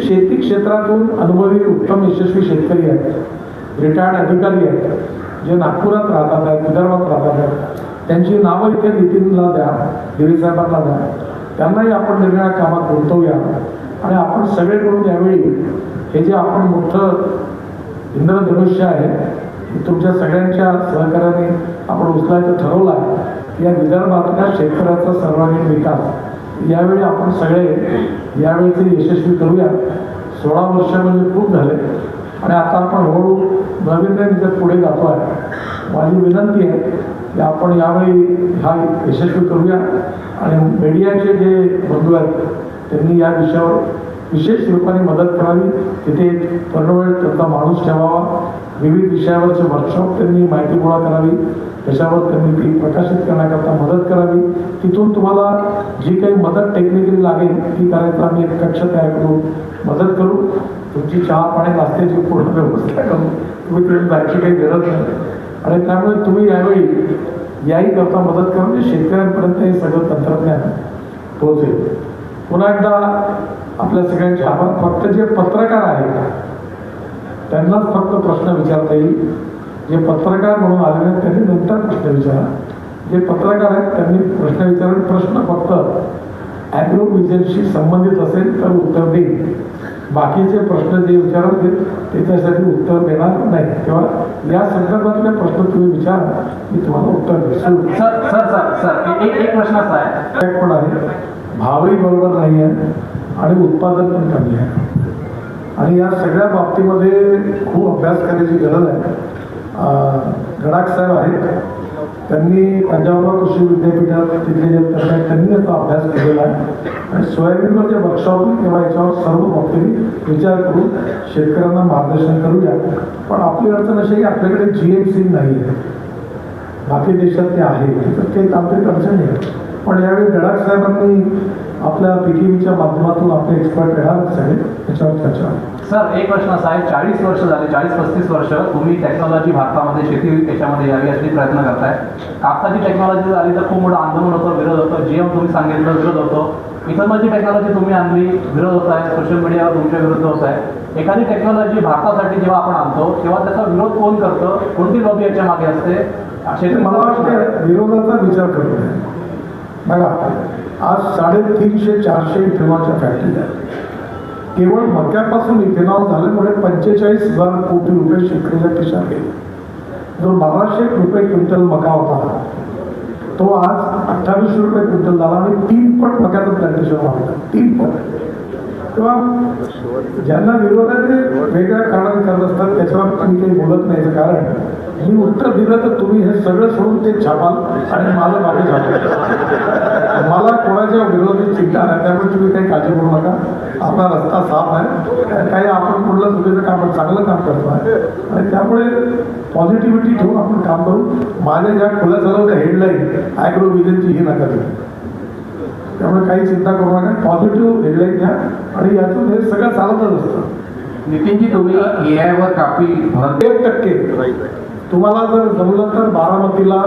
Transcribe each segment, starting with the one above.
शेती क्षेत्रातून अनुभवी उत्तम यशस्वी शेतकरी आहेत. रिटायर्ड अधिकारी आहेत. जे नागपुरात राहतात आहेत विदर्भात राहतात आहेत. त्यांची नावं इथे नितीनला द्या देवीसाहेबांना द्या. त्यांनाही आपण निर्णया कामात गुंतवूया. आणि आपण सगळे करून यावेळी हे जे आपण मोठं इंद्रधनुष्य आहे तुमच्या सगळ्यांच्या सहकार्याने आपण उचलायचं ठरवलं आहे. या विदर्भातल्या शेतकऱ्याचा सर्वांगीण विकास. यावेळी आपण सगळे यावेळी ते यशस्वी करूया. सोळा वर्ष म्हणजे खूप झाले. आणि आता आपण हळूहळू नवीन नवीन पुढे जातो आहे माझी विनंती आहे की आपण यावेळी हा यशस्वी करूया. आणि मीडियाचे जे बंधू आहेत त्यांनी या विषयावर विशेष रूपाने मदत करावी. तिथे पूर्णवेळ त्यांचा माणूस ठेवावा. विविध विषयावरचे वर्कशॉप त्यांनी माहिती गोळा करावी. त्याच्यावर त्यांनी ती प्रकाशित करण्याकरता मदत करावी. तिथून तुम्हाला जी काही मदत टेक्निकली लागेल ती करायचं आम्ही एक कक्ष तयार करू मदत करू. तुमची चहा पाणी नाश्त्याची पूर्ण व्यवस्था करू तुम्ही तिथे जायची काही गरज नाही. आणि त्यामुळे तुम्ही यावेळी याही करता मदत करा. म्हणजे शेतकऱ्यांपर्यंत हे सगळं तंत्रज्ञान पोहोचेल. पुन्हा एकदा आपल्या सगळ्यांचे आभार फक्त जे पत्रकार आहेत त्यांनाच फक्त प्रश्न विचारता येईल. जे पत्रकार म्हणून आलेले आहेत त्यांनी नंतर प्रश्न विचारा. जे पत्रकार आहेत त्यांनी प्रश्न विचारून प्रश्न फक्त ॲग्रो विजनशी संबंधित असेल तर उत्तर देईल. बाकीचे प्रश्न जे विचाराल ते त्याच्यासाठी उत्तर देणार नाही. तेव्हा या संदर्भातले प्रश्न तुम्ही विचारा मी तुम्हाला उत्तर देईल. सर सर सर सर एक एक प्रश्न असा आहे. भावही बरोबर नाही आहे आणि उत्पादन पण कमी आहे. आणि या सगळ्या बाबतीमध्ये खूप अभ्यास करायची गरज आहे. गडाक गडाख साहेब आहेत. त्यांनी पंजाबराव कृषी विद्यापीठात तिथले जे तज्ञ आहेत त्यांनी याचा अभ्यास केलेला आहे. आणि सोयाबीनवर जे वर्कशॉप किंवा याच्यावर सर्व बाबतीने विचार करून शेतकऱ्यांना मार्गदर्शन करूया. पण आपली अडचण अशी आहे की आपल्याकडे जी एम सी नाही आहे. बाकी देशात ते आहे. तर ते तांत्रिक अडचणी आहे. पण यावेळी गडाख साहेबांनी आपल्या पीटीव्हीच्या माध्यमातून आपले एक्सपर्ट येणार सगळे त्याच्यावर चर्चा. सर एक प्रश्न असा आहे चाळीस वर्ष झाले चाळीस पस्तीस वर्ष तुम्ही टेक्नॉलॉजी भारतामध्ये शेती याच्यामध्ये यावी असे प्रयत्न करताय. कापसाची टेक्नॉलॉजी आली तर खूप मोठं आंदोलन होतं विरोध होतो. जीएम तुम्ही सांगितलं विरोध होतो. इथर्नलची टेक्नॉलॉजी तुम्ही आणली विरोध होत आहे. सोशल मीडियावर तुमच्या विरुद्ध होत आहे. एखादी टेक्नॉलॉजी भारतासाठी जेव्हा आपण आणतो तेव्हा त्याचा विरोध कोण करतं? कोणती लॉबी याच्या मागे असते? मला वाटतं विरोधाचा विचार करू नये बघा आज साडेतीनशे चारशे इथेनॉलच्या फॅक्टरी आहेत केवळ मक्यापासून इथेनॉल झाल्यामुळे पंचेचाळीस हजार कोटी रुपये शेतकऱ्याच्या खिशात गेले. जो बाराशे रुपये क्विंटल मका होता तो आज अठ्ठावीसशे रुपये क्विंटल झाला आणि तीन पट मक्याचं प्लांटेशन वाढलं. तीन पट. किंवा ज्यांना विरोध आहे ते वेगळ्या कारण करत असतात त्याच्यावर मी काही बोलत नाही कारण. मी उत्तर दिलं तर तुम्ही हे सगळं सोडून ते छापाल आणि मला मागे छापाल मला कोणाच्या विरोधी चिंता नाही त्यामुळे तुम्ही काही काळजी करू नका. आपला रस्ता साफ आहे. काही आपण कुठलं चुकीचं काम चांगलं काम करतो आहे आणि त्यामुळे पॉझिटिव्हिटी ठेवून आपण काम करू. माझ्या ज्या खुल्या झालं होत्या हेडलाईन ॲग्रो विजनची ही नका देऊ. त्यामुळे काही चिंता करू नका. पॉझिटिव्ह हेडलाईन घ्या. आणि यातून हे सगळं चालतच असतं. नितीनजी तुम्ही ए आयवर काफी भर एक टक्के. तुम्हाला जर जमलं तर बारामतीला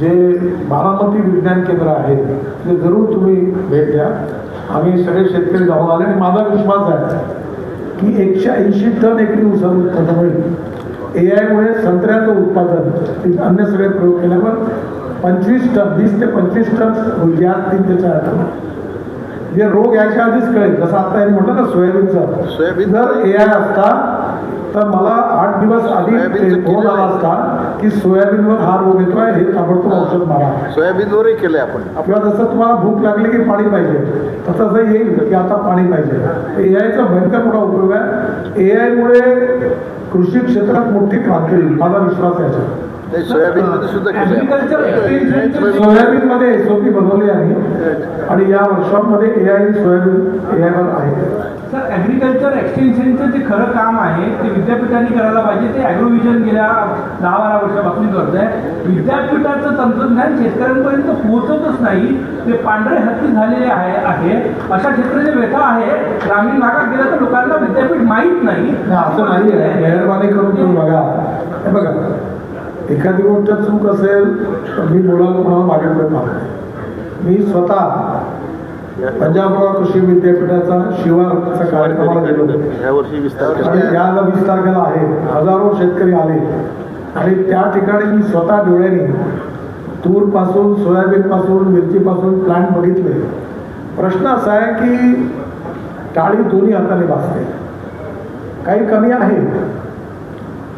जे बारामती विज्ञान केंद्र आहे ते जरूर तुम्ही भेट द्या. आम्ही सगळे शेतकरी जाऊन आले आणि माझा विश्वास आहे की एकशे ऐंशी टन एकरी उसाचं उत्पादन होईल. ए आयमुळे संत्र्याचं उत्पादन अन्य सगळे प्रयोग केल्यावर पंचवीस टन वीस ते पंचवीस टन या तीन ते चार टन. जे रोग याच्या आधीच कळेल. जसं आता यांनी म्हटलं ना सोयाबीनचा. सोयाबीन- जर ए आय असता तर मला आठ दिवस आधी फोन आला आहे. असता की सोयाबीनवर हा रोग येतोय हे ताबडतोब औषध मारा सोयाबीनवरही केले आपण किंवा जसं तुम्हाला भूक लागली की पाणी पाहिजे तसं असं येईल की आता पाणी पाहिजे ए आयचा भयंकर मोठा उपयोग आहे ए आयमुळे कृषी क्षेत्रात मोठी क्रांती होईल माझा विश्वास आहे याच्यावर. नाही सोयाबीनमध्ये सुद्धा सोयाबीनमध्ये एस ओ पी बनवली आहे. आणि या वर्कशॉपमध्ये ए आय सोयाबीन ए आयवर आहे. सर ॲग्रिकल्चर एक्सटेन्शनचं जे खरं काम आहे ते विद्यापीठांनी करायला पाहिजे. ते ॲग्रोविजन गेल्या दहा बारा वर्षापासून करत आहे विद्यापीठाचं तंत्रज्ञान शेतकऱ्यांपर्यंत पोहोचतच नाही. ते पांढरे हत्ती झालेले आहे आहे. अशा क्षेत्राचे व्यथा आहे. ग्रामीण भागात गेलं तर लोकांना विद्यापीठ माहीत नाही. नाही, असं नाही आहे मेहरबानी करून तुम्ही बघा. हे बघा. एखादी गोष्ट चूक असेल तर मी बोलायला मागे पुढे पाहतो मी स्वतः पंजाबराव कृषी विद्यापीठाचा शिवारचा कार्यक्रमाला गेलो विस्तार आणि केला याला वीस तारखेला आहे. हजारो शेतकरी आले. आणि त्या ठिकाणी मी स्वतः डोळ्याने तूरपासून सोयाबीनपासून मिरचीपासून प्लांट बघितले. प्रश्न असा आहे की टाळी दोन्ही हाताने वाचते काही कमी आहे?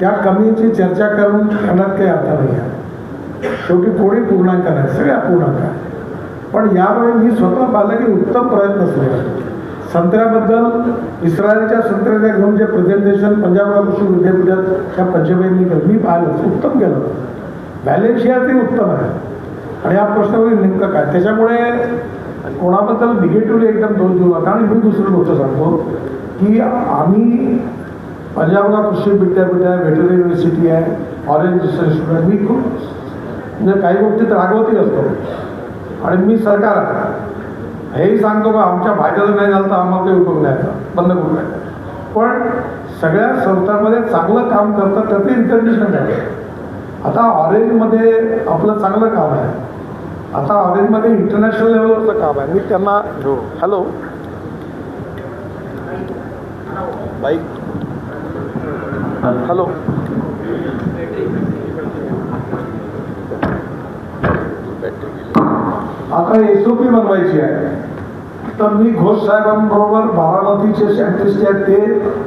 त्या कमीची चर्चा करून करण्यात काही अर्थ नाही आहे शेवटी कोणी पूर्णांक नाही सगळ्या पूर्णांक आहे पण यावेळी मी स्वतः पाहिलं की उत्तम प्रयत्न सुरू आहे. संत्र्याबद्दल इस्रायलच्या संत्र्याच्या घेऊन जे प्रेझेंटेशन पंजाबराव कृषी विद्यापीठात त्या पंचमेंनी केलं मी पाहिलं. उत्तम केलं. बॅलेन्शिया ते उत्तम आहे. आणि या प्रश्नावरील नेमकं काय? त्याच्यामुळे कोणाबद्दल निगेटिव्हली एकदम दोष देऊ नका. आणि मी दुसरं गोष्ट सांगतो की आम्ही पंजाबराव कृषी विद्यापीठ आहे व्हेटरी युनिव्हर्सिटी आहे ऑरेंज इन्स्टिट्यूट आहे मी खूप म्हणजे काही गोष्टीत रागवतही असतो. आणि मी सरकार हेही सांगतो का आमच्या फायद्याचं नाही झालं तर आम्हाला काही उपयोग नाही बंद करू नये पण सगळ्या संस्थांमध्ये चांगलं काम करतात त्याचे रिकग्निशन आहे आता ऑरेंजमध्ये आपलं चांगलं काम आहे. आता ऑरेंजमध्ये इंटरनॅशनल लेवलवरचं काम आहे. मी त्यांना हॅलो बाईक हॅलो. आता एस ओ पी बनवायची आहे. तर मी घोष साहेबांबरोबर बारामतीचे सायंटिस्ट आहेत ते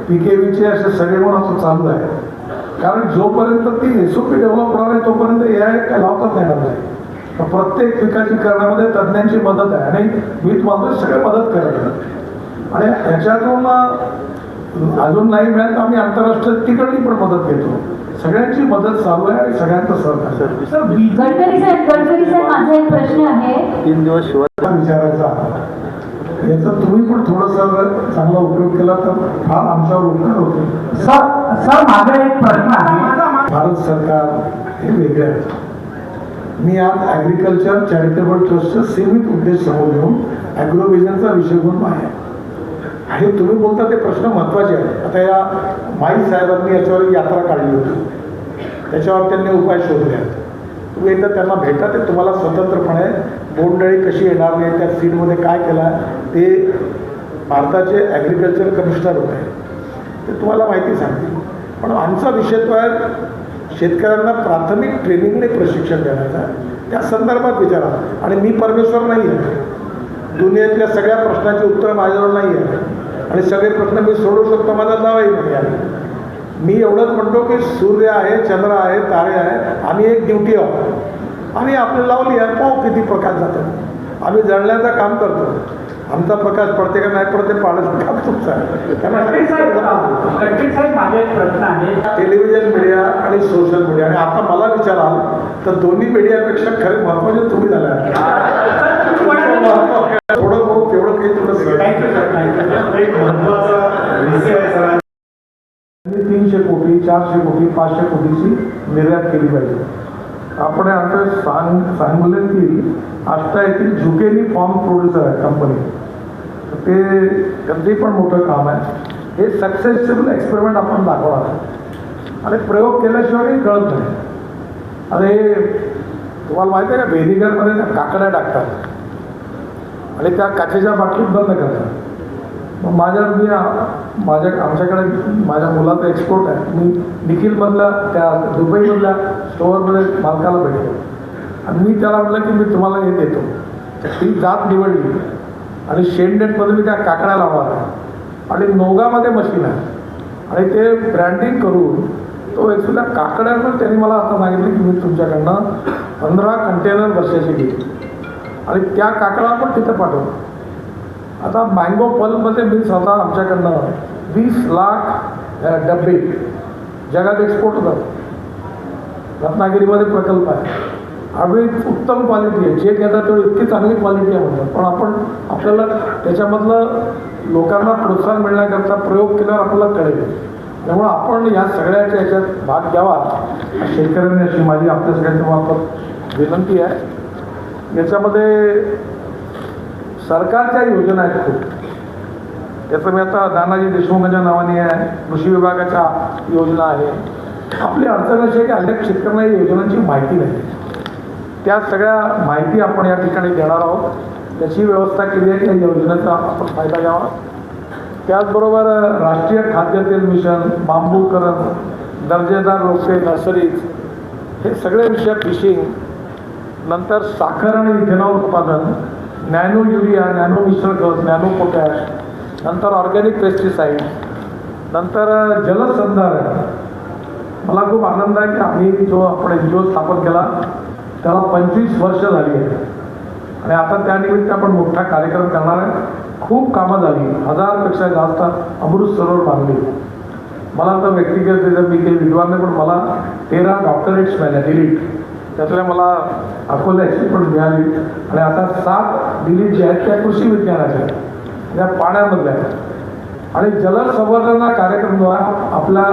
पी के व्हीचे असे सगळे म्हणून असं चालू आहे. कारण जोपर्यंत ती एस ओ पी डेव्हलप होणार आहे तोपर्यंत ए आय काय लावतात येणार नाही. प्रत्येक पिकाची करण्यामध्ये तज्ज्ञांची मदत आहे. आणि मी तुम्हाला सगळे मदत करत आणि ह्याच्यातून अजून नाही मिळालं तर आम्ही आंतरराष्ट्रीय तिकडली पण मदत घेतो. सगळ्यांची मदत चालू आहे आणि सगळ्यांचं सहकार्य सर बीजेपी गडकरी साहेब गडकरी साहेब माझा एक प्रश्न आहे. तीन दिवस शिवाय विचारायचा. याचा तुम्ही पण थोडासा चांगला उपयोग केला तर फार आमच्यावर उपकार होतो. सर सर माझा एक प्रश्न आहे. भारत सरकार हे वेगळे आहे. मी आज ॲग्रिकल्चर चॅरिटेबल ट्रस्टचं सीमित उद्देश समोर घेऊन ॲग्रोविजनचा विषय घेऊन आहे. आणि तुम्ही बोलता ते प्रश्न महत्त्वाचे आहेत. आता या माई साहेबांनी याच्यावर यात्रा काढली होती. त्याच्यावर त्यांनी उपाय शोधले आहेत. तुम्ही एकदा त्यांना भेटा ते तुम्हाला स्वतंत्रपणे बोंडळी कशी येणार नाही त्या सीडमध्ये काय केलं आहे ते भारताचे ॲग्रिकल्चर कमिशनर होते. ते तुम्हाला माहिती सांगतील. पण आमचा विषय तो आहे शेतकऱ्यांना प्राथमिक ट्रेनिंगने प्रशिक्षण देण्याचा. आहे. त्या संदर्भात विचारा. आणि मी परमेश्वर नाही आहे दुनियेतल्या सगळ्या प्रश्नाची उत्तर माझ्याजवळ नाही आहे आणि सगळे प्रश्न मी सोडवू शकतो माझा दावाही नाही आहे. मी एवढंच म्हणतो की सूर्य आहे चंद्र आहे तारे आहे आम्ही एक ड्युटी आहोत. आम्ही आपली लावली आहे पाहू किती प्रकाश जातात आम्ही जळण्याचं काम करतो. आमचा प्रकाश पडते का नाही पडते पाडण्याचं काम तुमचं आहे. टेलिव्हिजन मीडिया आणि सोशल मीडिया आणि आता मला विचाराल तर दोन्ही मीडियापेक्षा खरे महत्त्वाचे तुम्ही झाले? थोडं बहुत तेवढं काही थँक्यू एक महत्त्वाचा विषय आहे तीनशे कोटी चारशे कोटी पाचशे कोटीची निर्यात केली पाहिजे. आपण आता सांग सांगलीतील आष्टा येथील झुकेली फॉर्म प्रोड्युसर आहे कंपनी. ते त्यांचंही पण मोठं काम आहे. हे सक्सेसफुल एक्सपेरिमेंट आपण दाखवणार आणि प्रयोग केल्याशिवाय कळत नाही. अरे तुम्हाला माहिती आहे का? व्हेनिगरमध्ये त्या काकड्या टाकतात. आणि त्या काचेच्या बाटलीत बंद करतात. मग माझ्या मी माझ्या आमच्याकडे माझ्या मुलाचा एक्सपोर्ट आहे. मी निखिलमधल्या त्या दुबईमधल्या स्टोअरमध्ये मालकाला भेटतो. आणि मी त्याला म्हटलं की मी तुम्हाला हे देतो. ती जात निवडली. आणि शेंडेटमध्ये मी त्या काकड्या लावणार आणि नोगामध्ये मशीन आहे. आणि ते ब्रँडिंग करून तो एक्चुअली काकड्या पण त्यांनी मला आता सांगितलं की मी तुमच्याकडनं पंधरा कंटेनर वर्षाची घेतली आणि त्या काकड्या पण तिथं पाठवतो. आता मँगो पल्पमध्ये मी स्वतः आमच्याकडनं वीस लाख डबे जगात एक्सपोर्ट होतात. रत्नागिरीमध्ये प्रकल्प आहे. आम्ही उत्तम क्वालिटी आहे. जे घेतात तेवढी इतकी चांगली क्वालिटी आहे म्हणतात. पण आपण आपल्याला त्याच्यामधलं लोकांना प्रोत्साहन मिळण्याकरता प्रयोग केल्यावर आपल्याला कळेल. त्यामुळं आपण या सगळ्याच्या याच्यात भाग घ्यावा. शेतकऱ्यांनी अशी माझी आपल्या सगळ्यांच्या मार्फत विनंती आहे. याच्यामध्ये सरकारच्या योजना आहेत खूप. त्याचं मी आता दानाजी देशमुखांच्या नावाने आहे कृषी विभागाच्या योजना आहे. आपली अडचण अशी आहे की अनेक शेतकऱ्यांना या योजनांची माहिती नाही. त्या सगळ्या माहिती आपण या ठिकाणी देणार आहोत. त्याची व्यवस्था केली आहे त्या योजनेचा आपण फायदा घ्यावा. त्याचबरोबर राष्ट्रीय खाद्यतेल मिशन बांबूकरण दर्जेदार रोपे नर्सरीज हे सगळे विषय फिशिंग नंतर साखर आणि इथेनॉल उत्पादन नॅनो युरिया नॅनो मिश्र खत नॅनो पोटॅश नंतर ऑर्गॅनिक पेस्टिसाईड नंतर जलसंधारण मला खूप आनंद आहे की आम्ही जो आपण एन जी ओ स्थापन केला त्याला पंचवीस वर्ष झाली आहे आणि आता त्यानिमित्त आपण मोठा कार्यक्रम करणार आहे. खूप कामं झाली. हजारपेक्षा जास्त अमृत सरोवर बांधली. मला तर व्यक्तिगत मी काही विद्वान नाही पण मला तेरा डॉक्टरेट्स मिळाल्या डिलीट त्यातल्या मला अकोल्याची पण मिळाली. आणि आता सात दिली जी आहेत त्या कृषी विज्ञानाच्या. त्या पाण्यामधल्या आहेत. आणि जलसंवर्धन हा कार्यक्रम जो आपल्या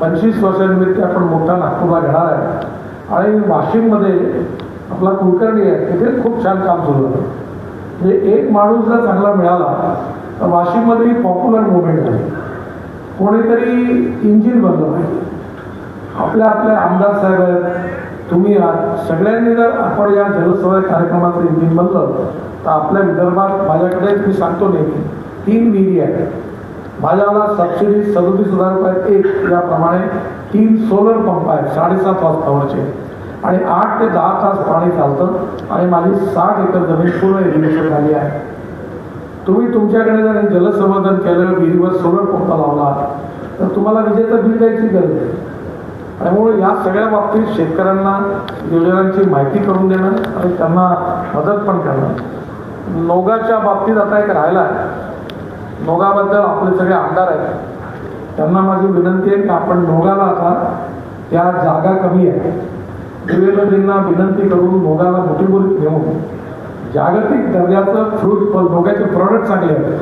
पंचवीस वर्षानिमित्त आपण मोठा नागपूरला घेणार आहे. आणि वाशिममध्ये आपला कुलकर्णी आहे. तिथे खूप छान काम सुरू आहे. म्हणजे एक माणूस जर चांगला मिळाला तर वाशिममध्ये पॉप्युलर मुवमेंट आहे. कोणीतरी इंजिन बनलं पाहिजे. आपल्या आपल्या आमदार साहेब आहेत. तुम्ही सगळ्यांनी जर आपण या जलसंवर्धन कार्यक्रमाचं इंजिन बनलं तर आपल्या विदर्भात माझ्याकडे मी सांगतो नाही तीन विहिरी आहेत. माझ्याला सबसिडी सदोतीस हजार रुपये एक याप्रमाणे तीन सोलर पंप आहेत साडेसात तास पॉवरचे आणि आठ ते दहा तास पाणी चालतं आणि माझी साठ एकर जमीन पूर्ण इरिगेशन झाली आहे. तुम्ही तुमच्याकडे जर हे जलसंवर्धन केलं विहिरीवर सोलर पंप लावला तर तुम्हाला विजेचं बिल द्यायची गरज नाही. त्यामुळे या सगळ्या बाबतीत शेतकऱ्यांना योजनांची माहिती करून देणं आणि त्यांना मदत पण करणं. नोगाच्या बाबतीत आता एक राहिला आहे. नोगाबद्दल आपले सगळे आमदार आहेत. त्यांना माझी विनंती आहे की आपण नोगाला आता त्या जागा कमी आहे. विवेकजींना विनंती करून नोगाला मोठी मोठी घेऊन जागतिक दर्जाचं फ्रूट नोगाचे प्रॉडक्ट चांगले आहेत.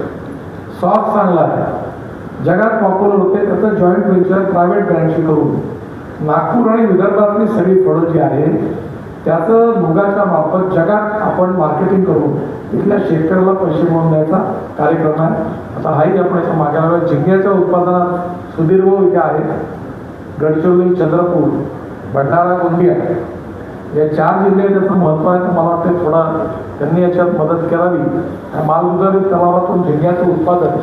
सॉस चांगला आहे. जगात पॉप्युलर होते त्याचं जॉईंट व्हेंचर प्रायव्हेट ब्रँडशी करून. नागपूर आणि विदर्भातली सगळी फळं जी आहे त्याचं मुगाच्या मार्फत जगात आपण मार्केटिंग करून तिथल्या शेतकऱ्याला पैसे मिळवून द्यायचा कार्यक्रम आहे. आता हाही आपण याच्या मागे लागला. झिंग्याच्या उत्पादनात सुदीर्घ इथे आहेत. गडचिरोली चंद्रपूर भंडारा गोंदिया. या चार जिल्ह्यात त्याचं महत्त्व आहे तर मला वाटतं थोडा त्यांनी याच्यात मदत करावी. आणि मालउद्धारित तलावातून झिंग्याचं उत्पादन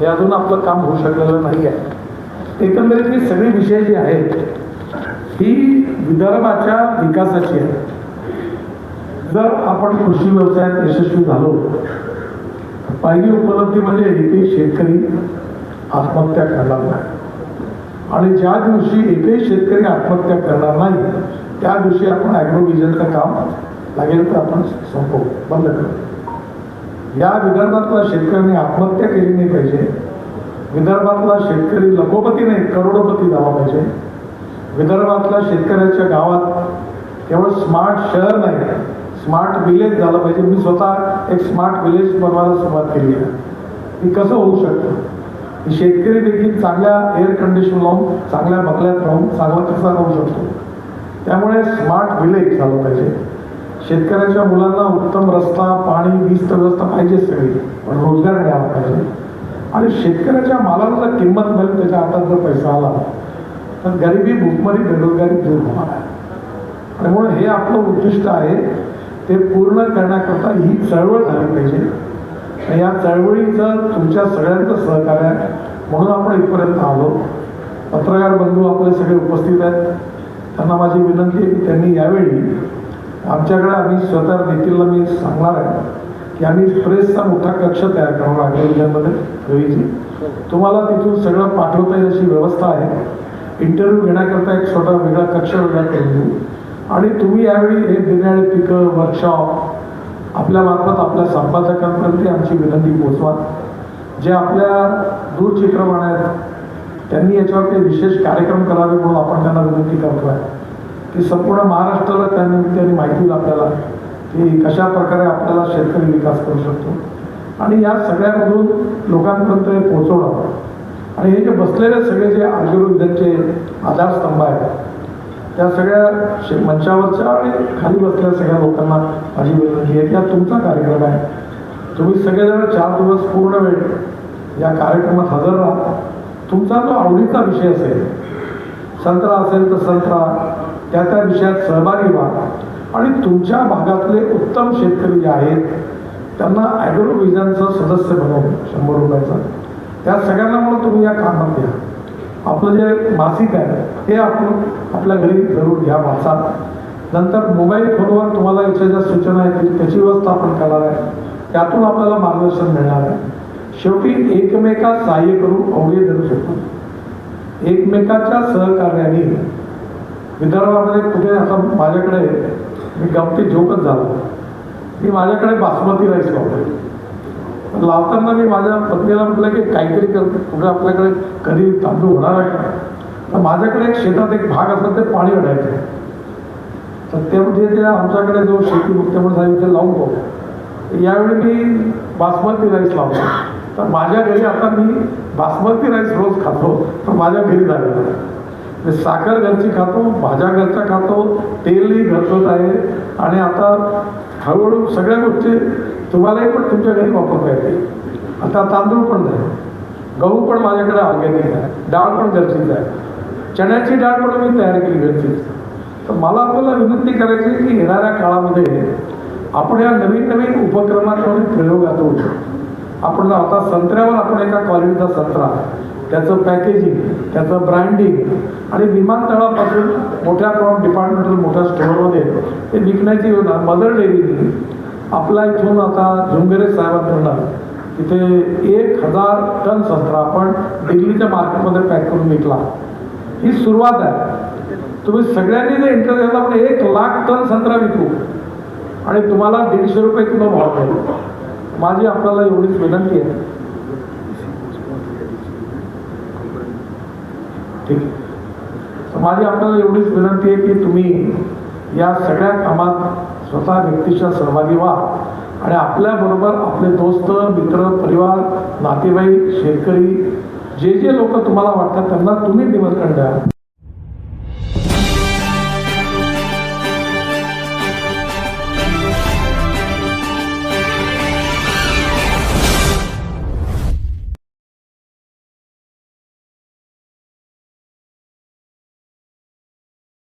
हे अजून आपलं काम होऊ शकलेलं नाही आहे. एकंदरीत ही सगळी विषय जी आहेत ही विदर्भाच्या विकासाची आहे. जर आपण कृषी व्यवसायात यशस्वी झालो पहिली उपलब्धी म्हणजे एकही शेतकरी आत्महत्या करणार नाही. आणि ज्या दिवशी एकही शेतकरी आत्महत्या करणार नाही त्या दिवशी आपण ॲग्रोविजनचं काम लागेल तर आपण संपवू बंद करू. या विदर्भातला शेतकऱ्यांनी आत्महत्या केली नाही पाहिजे. विदर्भातला शेतकरी लखोपती नाही करोडोपती झाला पाहिजे. विदर्भातल्या शेतकऱ्याच्या गावात केवळ स्मार्ट शहर नाही स्मार्ट विलेज झालं पाहिजे. मी स्वतः एक स्मार्ट विलेज बनवायला सुरुवात केली आहे. ती कसं होऊ शकतं? शेतकरी देखील चांगल्या एअर कंडिशन लावून चांगल्या बंगल्यात राहून चांगला कसा राहू शकतो. त्यामुळे स्मार्ट विलेज झालं पाहिजे. शेतकऱ्याच्या मुलांना उत्तम रस्ता पाणी वीज तर व्यवस्था पाहिजे सगळी. पण रोजगार मिळाला पाहिजे. आणि शेतकऱ्याच्या मालाला किंमत मिळेल त्याच्या हातात जर पैसा आला तर गरिबी भूकमारी बेरोजगारी दूर होणार आहे. त्यामुळे हे आपलं उद्दिष्ट आहे ते पूर्ण करण्याकरता ही चळवळ झाली पाहिजे. या चळवळीचं तुमच्या सगळ्यांचं सहकार्य आहे. म्हणून आपण इथपर्यंत आलो. पत्रकार बंधू आपले सगळे उपस्थित आहेत. त्यांना माझी विनंती आहे की त्यांनी यावेळी आमच्याकडे आम्ही स्वतः नितीलला मी सांगणार आहे की आम्ही प्रेसचा मोठा कक्ष तयार करणार आहे जिल्ह्यामध्ये रवीजी तुम्हाला तिथून सगळं पाठवता येईल अशी व्यवस्था आहे. इंटरव्ह्यू घेण्याकरता एक छोटा वेगळा कक्ष वेगळा करून आणि तुम्ही यावेळी हे बिर्याणी पिकं वर्कशॉप आपल्या मार्फत आपल्या संपादकांपर्यंत आमची विनंती पोहोचवा. जे आपल्या दूरचित्रवाण आहेत त्यांनी याच्यावर काही विशेष कार्यक्रम करावे म्हणून आपण त्यांना विनंती करतो आहे की संपूर्ण महाराष्ट्राला त्यानिमित्ताने माहिती होईल आपल्याला की कशा प्रकारे आपल्याला शेतकरी विकास करू शकतो. आणि या सगळ्यामधून लोकांपर्यंत हे पोहोचवणं आणि हे जे बसलेले सगळे जे आयुर्वेदांचे आधारस्तंभ आहेत त्या सगळ्या शे मंचावरच्या आणि खाली बसलेल्या सगळ्या लोकांना माझी विनंती आहे की हा तुमचा कार्यक्रम आहे. तुम्ही सगळेजण चार दिवस पूर्ण वेळ या कार्यक्रमात हजर राहा. तुमचा जो आवडीचा विषय असेल संत्रा असेल तर संत्रा त्या त्या विषयात सहभागी व्हा. आणि तुमच्या भागातले उत्तम शेतकरी जे आहेत त्यांना ॲग्रो विजनचं सदस्य बनवून शंभर रुपयाचं. त्या सगळ्यांना म्हणून तुम्ही या कामात घ्या आपलं जे मासिक आहे ते आपण आपल्या घरी जरूर घ्या वाचा नंतर मोबाईल फोनवर तुम्हाला याच्या ज्या सूचना येतील त्याची व्यवस्था आपण करणार आहे. त्यातून आपल्याला मार्गदर्शन मिळणार आहे. शेवटी एकमेकात सहाय्य करू अवघे धरू शकतो. एकमेकाच्या सहकार्याने. विदर्भामध्ये कुठे आता माझ्याकडे मी गमती झोकच झालो. मी माझ्याकडे बासमती राईस लावतो लावताना मी माझ्या पत्नीला म्हटलं की काहीतरी कर कुठे आपल्याकडे कधी तांदूळ होणार आहे? का तर माझ्याकडे एक शेतात एक भाग असतात ते पाणी ओढायचं तर ते म्हणजे ते आमच्याकडे जो शेती मुख्यमंत्री साहेब ते लावून बघू यावेळी मी बासमती राईस लावतो तर माझ्या घरी आता मी बासमती राईस रोज खातो तर माझ्या घरी झालेलं आहे मी साखर घरची खातो भाज्या घरच्या खातो तेलही घरचंच आहे. आणि आता हळूहळू सगळ्या गोष्टी तुम्हालाही पण तुमच्या घरी वापरता येते. आता तांदूळ पण नाही. गहू पण माझ्याकडे ऑर्गॅनिक आहे. डाळ पण गरजेचं आहे. चण्याची डाळ पण मी तयार केली गरजेची. तर मला आपल्याला विनंती करायची की येणाऱ्या काळामध्ये आपण या नवीन नवीन उपक्रमात आणि प्रयोगातून आपण आता संत्र्यावर आपण एका क्वालिटीचा संत्रा त्याचं पॅकेजिंग त्याचं ब्रँडिंग आणि विमानतळापासून मोठ्या प्रमाणात डिपार्टमेंटल मोठ्या स्टोअरमध्ये ते विकण्याची योजना मदर डेअरीने आपला इथून आता झुंगरे म्हणणार तिथे एक हजार टन संत्रा आपण दिल्लीच्या मार्केटमध्ये पॅक करून विकला. ही सुरुवात आहे. तुम्ही सगळ्यांनी जर इंटरेस्ट घेतला आपण एक लाख टन संत्रा विकू. आणि तुम्हाला दीडशे रुपये किलो भाव मिळेल. माझी आपल्याला एवढीच विनंती आहे. ठीक आहे. माझी आपल्याला एवढीच विनंती आहे की तुम्ही या सगळ्या कामात स्वतः व्यक्तीच्या सहभागी व्हा. आणि आपल्याबरोबर आपले दोस्त मित्र परिवार नातेवाईक शेतकरी जे जे लोक तुम्हाला वाटतात त्यांना तुम्ही निमंत्रण द्या.